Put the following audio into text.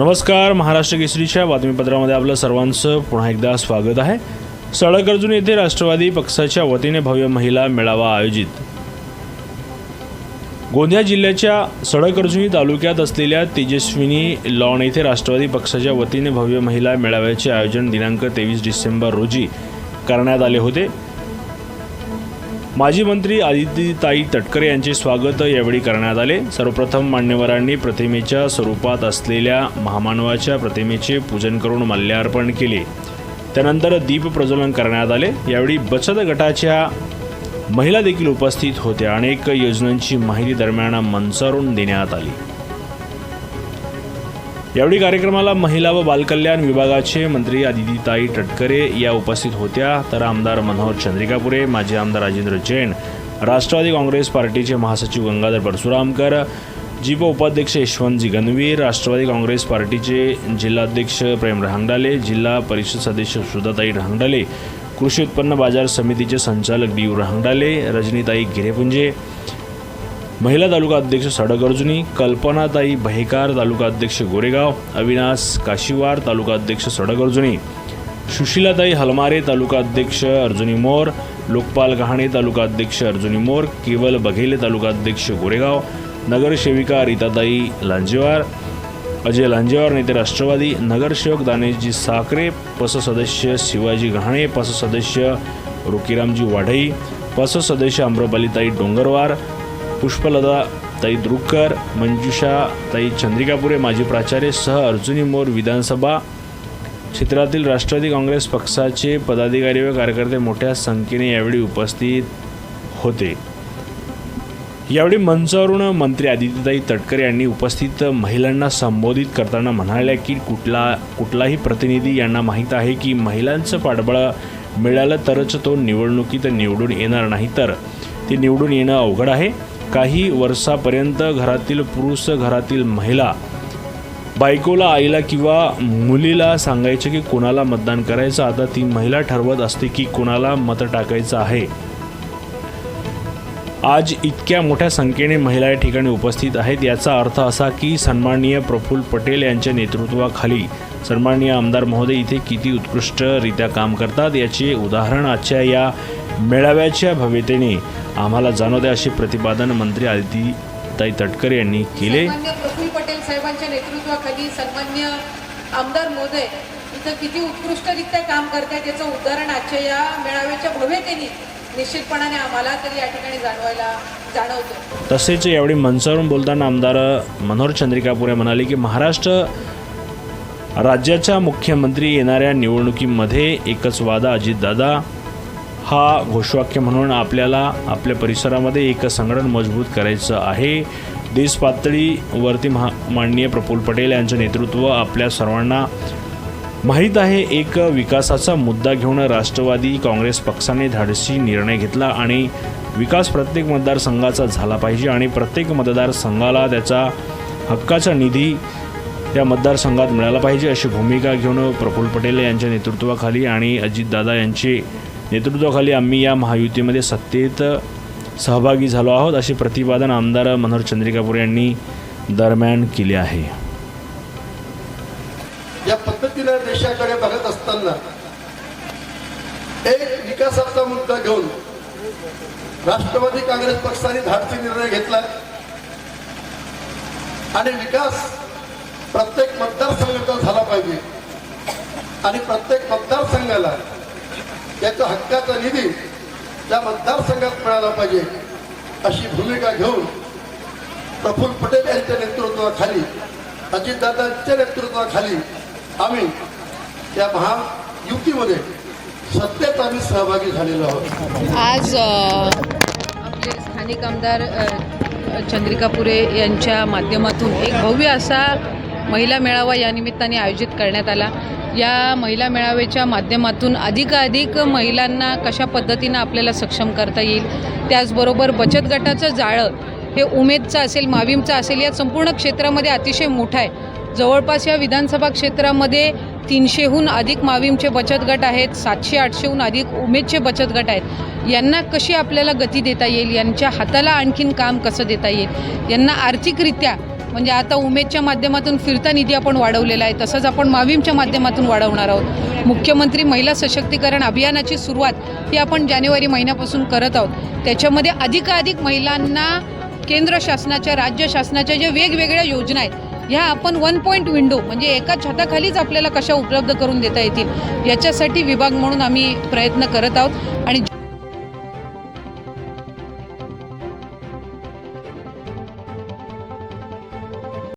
नमस्कार महाराष्ट्र केसरीच्या बातमीपत्रामध्ये आपलं सर्वांचं पुन्हा एकदा स्वागत आहे. सडक अर्जुन येथे राष्ट्रवादी पक्षाच्या वतीने भव्य महिला मेळावा आयोजित. गोंदिया जिल्ह्याच्या सडक अर्जुनी तालुक्यात असलेल्या तेजस्विनी लॉन येथे राष्ट्रवादी पक्षाच्या वतीने भव्य महिला मेळाव्याचे आयोजन दिनांक तेवीस डिसेंबर रोजी करण्यात आले होते. माजी मंत्री आदित्यताई तटकरे यांचे स्वागत यावेळी करण्यात आले. सर्वप्रथम मान्यवरांनी प्रतिमेच्या स्वरूपात असलेल्या महामानवाच्या प्रतिमेचे पूजन करून माल्यार्पण केले. त्यानंतर दीप प्रज्वलन करण्यात आले. यावेळी बचत गटाच्या महिला देखील उपस्थित होत्या. अनेक योजनांची माहिती दरम्यान मंचारून देण्यात आली. यावेळी कार्यक्रमाला महिला व बालकल्याण विभागाचे मंत्री आदितीताई टटकरे या उपस्थित होत्या. तर आमदार मनोहर चंद्रिकापुरे माजी आमदार राजेंद्र जैन राष्ट्रवादी काँग्रेस पार्टीचे महासचिव गंगाधर परशुरामकर जिप उपाध्यक्ष यशवंतजी गणवीर राष्ट्रवादी काँग्रेस पार्टीचे जिल्हाध्यक्ष प्रेम रहांगडाले जिल्हा परिषद सदस्य सुधाताई रहांगडाले कृषी उत्पन्न बाजार समितीचे संचालक डी यू रहांगडाले रजनीताई गिरेपुंजे महिला तालुका अध्यक्ष सडकअर्जुनी कल्पनाताई बहेकार तालुका अध्यक्ष गोरेगाव अविनाश काशीवार तालुका अध्यक्ष सडकअर्जुनी सुशीलाताई हलमारे तालुका अध्यक्ष अर्जुनी मोर लोकपाल गहाणे तालुका अध्यक्ष अर्जुनी मोर केवल बघेले तालुका अध्यक्ष गोरेगाव नगरसेविका रीताताई लांजेवार अजय लांजेवार नेते राष्ट्रवादी नगरसेवक दानेशजी साखरे पस सदस्य शिवाजी गहाणे पस सदस्य रोकीरामजी वाढई पस सदस्य आम्रपालीताई डोंगरवार पुष्पलता ताई द्रुकर मंजुषा ताई चंद्रिकापुरे माजी प्राचार्य सह अर्जुनी मोर विधानसभा क्षेत्रातील राष्ट्रवादी काँग्रेस पक्षाचे पदाधिकारी व कार्यकर्ते मोठ्या संख्येने यावेळी उपस्थित होते. यावेळी मंचावरून मंत्री आदित्यताई तटकरे यांनी उपस्थित महिलांना संबोधित करताना म्हणाल्या की कुठला कुठलाही प्रतिनिधी यांना माहीत आहे की महिलांचं पाठबळ मिळालं तरच तो निवडणुकीत निवडून येणार नाही तर ते निवडून येणं अवघड आहे. काही वर्षापर्यंत घरातील पुरुष घरातील महिला बायकोला आईला किंवा मुलीला सांगायचे की कोणाला मतदान करायचं? आता ती महिला ठरवत असते की कोणाला मत टाकायचं आहे. आज इतक्या मोठ्या संख्येने महिला या ठिकाणी उपस्थित आहेत. याचा अर्थ असा की सन्माननीय प्रफुल्ल पटेल यांच्या नेतृत्वाखाली सन्माननीय आमदार महोदय इथे किती उत्कृष्टरित्या काम करतात याचे उदाहरण आजच्या या मेळाव्याच्या भव्यतेने आम्हाला जाणवते असे प्रतिपादन मंत्री आदितीताई तटकरे यांनी केले. प्रफुल्ल पटेल साहेबांच्या नेतृत्वाखाली सन्मान्य आमदार मोदय इथं किती उत्कृष्टरित्या काम करतायत याचं उदाहरण आजच्या या मेळाव्याच्या भव्यतेने निश्चितपणाने आम्हाला तरी या ठिकाणी जाणवायला जाणवतं तसेच यावेळी मंचावरून बोलताना आमदार मनोहर चंद्रिकापुरे म्हणाले की महाराष्ट्र राज्याच्या मुख्यमंत्री येणाऱ्या निवडणुकीमध्ये एकच वादा अजितदादा हा घोषवाक्य म्हणून आपल्याला आपल्या परिसरामध्ये एक संघटन मजबूत करायचं आहे. देशपातळीवरती महा माननीय प्रफुल पटेल यांचं नेतृत्व आपल्या सर्वांना माहीत आहे. एक विकासाचा मुद्दा घेऊन राष्ट्रवादी काँग्रेस पक्षाने धाडसी निर्णय घेतला आणि विकास प्रत्येक मतदारसंघाचा झाला पाहिजे आणि प्रत्येक मतदारसंघाला त्याचा हक्काचा निधी त्या मतदारसंघात मिळाला पाहिजे अशी भूमिका घेऊन प्रफुल्ल पटेल यांच्या नेतृत्वाखाली आणि अजितदादा यांचे नेतृत्वाखाली आम्ही या महायुतीमध्ये सत्तेत सहभागी झालो आहोत असे प्रतिपादन आमदार मनोहर चंद्रिकापूर यांनी दरम्यान केले आहे. या पद्धतीनं देशाकडे बघत असताना एक विकासाचा मुद्दा घेऊन राष्ट्रवादी काँग्रेस पक्षाने धाडसी निर्णय घेतला आणि विकास प्रत्येक मतदारसंघाचा झाला पाहिजे आणि प्रत्येक मतदारसंघाला याचा हक्काचा निधी त्या मतदारसंघात मिळाला पाहिजे अशी भूमिका घेऊन प्रफुल्ल पटेल यांच्या नेतृत्वाखाली अजितदादांच्या नेतृत्वाखाली आम्ही या महायुतीमध्ये सत्तेत आम्ही सहभागी झालेलो आहोत. आज आपले स्थानिक आमदार चंद्रिका पुरे यांच्या माध्यमातून एक भव्य असा महिला मेळावा या निमित्ताने आयोजित करण्यात आला. या महिला मेळाव्याच्या माध्यमातून अधिकाधिक महिलांना कशा पद्धतीनं आपल्याला सक्षम करता येईल त्याचबरोबर बचत गटाचं जाळं हे उमेदचं असेल माविमचं असेल या संपूर्ण क्षेत्रामध्ये अतिशय मोठं आहे. जवळपास या विधानसभा क्षेत्रामध्ये तीनशेहून अधिक माविमचे बचत गट आहेत सातशे आठशेहून अधिक उमेदचे बचत गट आहेत. यांना कशी आपल्याला गती देता येईल? यांच्या हाताला आणखीन काम कसं देता येईल? यांना आर्थिकरित्या म्हणजे आता उमेदच्या माध्यमातून फिरता निधी आपण वाढवलेला आहे तसंच आपण माविमच्या माध्यमातून वाढवणार आहोत. मुख्यमंत्री महिला सशक्तीकरण अभियानाची सुरुवात ही आपण जानेवारी महिन्यापासून करत आहोत. त्याच्यामध्ये अधिकाधिक महिलांना केंद्र शासनाच्या राज्य शासनाच्या ज्या वेगवेगळ्या योजना आहेत ह्या आपण वन पॉईंट विंडो म्हणजे एका छताखालीच आपल्याला कशा उपलब्ध करून देता येतील याच्यासाठी विभाग म्हणून आम्ही प्रयत्न करत आहोत. आणि